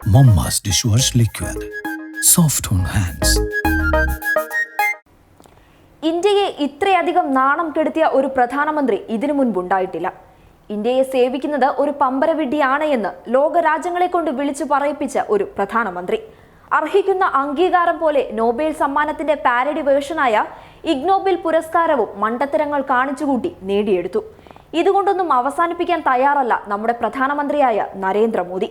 Momma's dishwash liquid. Soft on hands. ഇന്ത്യയെ ഇത്രയധികം നാണം കെടുത്തിയ ഒരു പ്രധാനമന്ത്രി ഇതിനു മുൻപുണ്ടായിട്ടില്ല ഇന്ത്യയെ സേവിക്കുന്നത് ഒരു പമ്പരവിഡ്ഢിയാണ് എന്ന് ലോകരാജ്യങ്ങളെ കൊണ്ട് വിളിച്ചു പറയിപ്പിച്ച ഒരു പ്രധാനമന്ത്രി അർഹിക്കുന്ന അംഗീകാരം പോലെ നോബേൽ സമ്മാനത്തിന്റെ പാരഡി വേർഷനായ ഇഗ്നോബിൽ പുരസ്കാരവും മണ്ടത്തരങ്ങൾ കാണിച്ചുകൂട്ടി നേടിയെടുത്തു ഇതുകൊണ്ടൊന്നും അവസാനിപ്പിക്കാൻ തയ്യാറല്ല നമ്മുടെ പ്രധാനമന്ത്രിയായ നരേന്ദ്രമോദി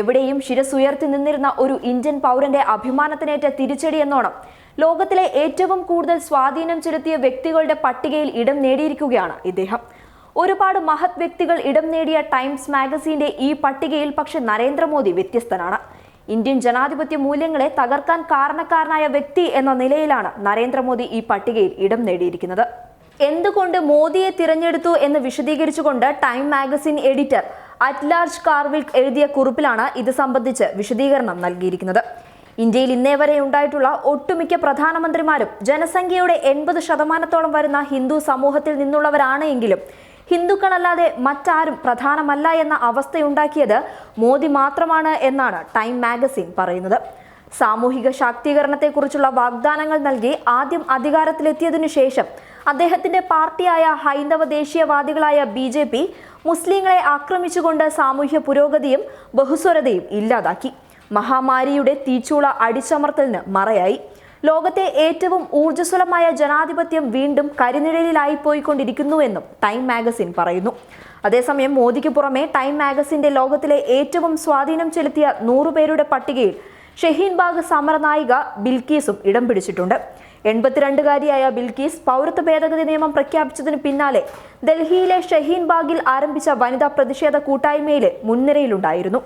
എവിടെയും ശിരസുയർത്തി നിന്നിരുന്ന ഒരു ഇന്ത്യൻ പൗരന്റെ അഭിമാനത്തിനേറ്റ തിരിച്ചടി എന്നോണം. ലോകത്തിലെ ഏറ്റവും കൂടുതൽ സ്വാധീനം ചെലുത്തിയ വ്യക്തികളുടെ പട്ടികയിൽ ഇടം നേടിയിരിക്കുകയാണ് ഇദ്ദേഹം. ഒരുപാട് മഹത് വ്യക്തികൾ ഇടം നേടിയ ടൈംസ് മാഗസീന്റെ ഈ പട്ടികയിൽ പക്ഷെ നരേന്ദ്രമോദി വ്യത്യസ്തനാണ്. ഇന്ത്യൻ ജനാധിപത്യ മൂല്യങ്ങളെ തകർക്കാൻ കാരണക്കാരനായ വ്യക്തി എന്ന നിലയിലാണ് നരേന്ദ്രമോദി ഈ പട്ടികയിൽ ഇടം നേടിയിരിക്കുന്നത്. എന്തുകൊണ്ട് മോദിയെ തിരഞ്ഞെടുത്തു എന്ന് വിശദീകരിച്ചുകൊണ്ട് Time magazine editor at large കാർവിൽക്ക് എഴുതിയ കുറിപ്പിലാണ് ഇത് സംബന്ധിച്ച് വിശദീകരണം നൽകിയിരിക്കുന്നത്. ഇന്ത്യയിൽ ഇന്നേ വരെ ഉണ്ടായിട്ടുള്ള ഒട്ടുമിക്ക പ്രധാനമന്ത്രിമാരും ജനസംഖ്യയുടെ എൺപത് ശതമാനത്തോളം വരുന്ന ഹിന്ദു സമൂഹത്തിൽ നിന്നുള്ളവരാണ് എങ്കിലും ഹിന്ദുക്കളല്ലാതെ മറ്റാരും പ്രധാനമല്ല എന്ന അവസ്ഥയുണ്ടാക്കിയത് മോദി മാത്രമാണ് എന്നാണ് ടൈം മാഗസിൻ പറയുന്നത്. സാമൂഹിക ശാക്തീകരണത്തെക്കുറിച്ചുള്ള വാഗ്ദാനങ്ങൾ നൽകി ആദ്യം അധികാരത്തിലെത്തിയതിനു ശേഷം അദ്ദേഹത്തിന്റെ പാർട്ടിയായ ഹൈന്ദവ ദേശീയവാദികളായ ബി ജെ പി മുസ്ലിങ്ങളെ ആക്രമിച്ചുകൊണ്ട് സാമൂഹ്യ പുരോഗതിയും ബഹുസ്വരതയും ഇല്ലാതാക്കി. മഹാമാരിയുടെ തീച്ചൂള അടിച്ചമർത്തലിന് മറയായി. ലോകത്തെ ഏറ്റവും ഊർജസ്വലമായ ജനാധിപത്യം വീണ്ടും കരിനിഴലിലായി പോയിക്കൊണ്ടിരിക്കുന്നുവെന്നും ടൈം മാഗസിൻ പറയുന്നു. അതേസമയം മോദിക്ക് പുറമെ ടൈം മാഗസിന്റെ ലോകത്തിലെ ഏറ്റവും സ്വാധീനം ചെലുത്തിയ നൂറുപേരുടെ പട്ടികയിൽ ഷഹീൻ ബാഗ് സമരനായിക ബിൽക്കീസും ഇടം പിടിച്ചിട്ടുണ്ട്. എൺപത്തിരണ്ടുകാരിയായ ബിൽക്കീസ് പൗരത്വ ഭേദഗതി നിയമം പ്രഖ്യാപിച്ചതിന് പിന്നാലെ ഡൽഹിയിലെ ഷഹീൻബാഗിൽ ആരംഭിച്ച വനിതാ പ്രതിഷേധ കൂട്ടായ്മയിലെ മുൻനിരയിലുണ്ടായിരുന്നു.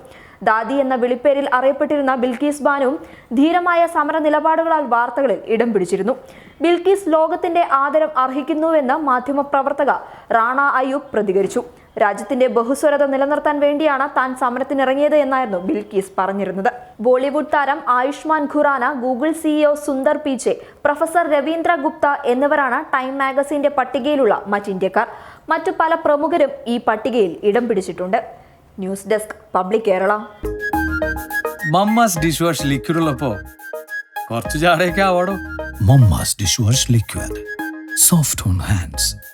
ദാദി എന്ന വിളിപ്പേരിൽ അറിയപ്പെട്ടിരുന്ന ബിൽക്കീസ് ബാനുവും ധീരമായ സമര നിലപാടുകളാൽ വാർത്തകളിൽ ഇടം പിടിച്ചിരുന്നു. ബിൽക്കീസ് ലോകത്തിന്റെ ആദരം അർഹിക്കുന്നുവെന്ന് മാധ്യമപ്രവർത്തക റാണ അയ്യൂബ് പ്രതികരിച്ചു. രാജ്യത്തിന്റെ ബഹുസ്വരത നിലനിർത്താൻ വേണ്ടിയാണ് താൻ സമരത്തിനിറങ്ങിയത് എന്നായിരുന്നു ബിൽക്കീസ് പറഞ്ഞിരുന്നത്. ബോളിവുഡ് താരം Ayushmann Khurrana Google CEO Sundar Pichai professor Ravindra Gupta എന്നിവരാണ് ടൈം മാഗസിന്റെ പട്ടികയിലുള്ള മറ്റ് ഇന്ത്യക്കാർ. മറ്റു പല പ്രമുഖരും ഈ പട്ടികയിൽ ഇടം പിടിച്ചിട്ടുണ്ട്. News desk public Kerala. Mamma's dish wash liquid ഉള്ളപ്പോ കുറച്ച് ആവാടോ? Soft dishwash liquid. Soft on hands.